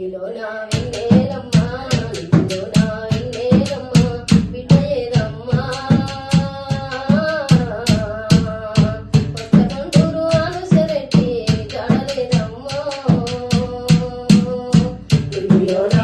ఇందులో నా ఇందేలమ్మ ఇందులో నా ఇందేలమ్మ విడయేదమ్మా కొత్తగంటూరు అనుసరెట్టి జాడలేదమ్మా. ఇందులో నా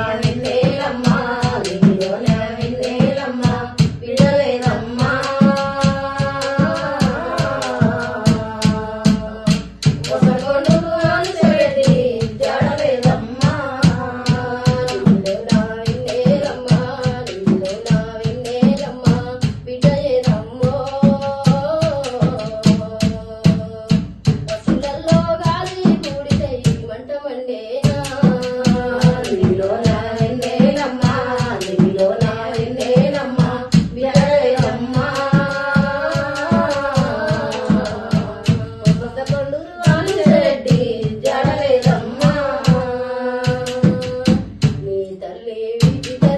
You.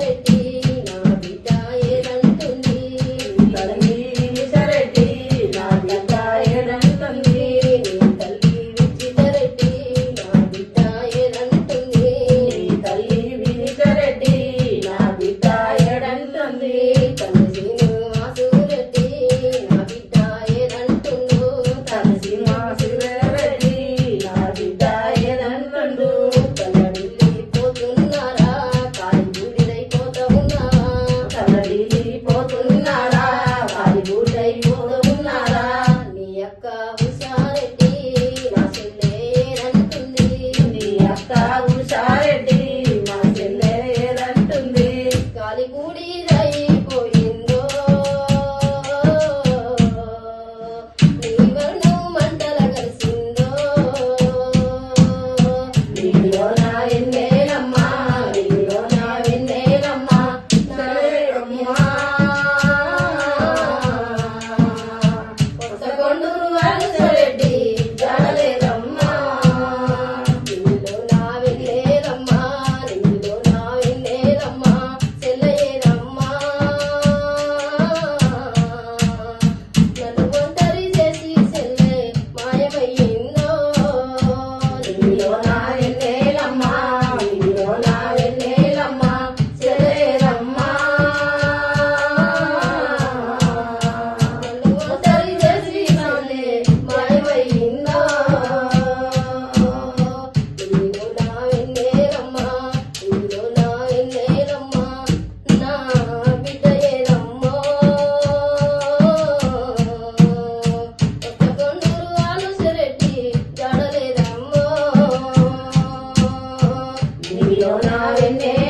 You're not no vendré.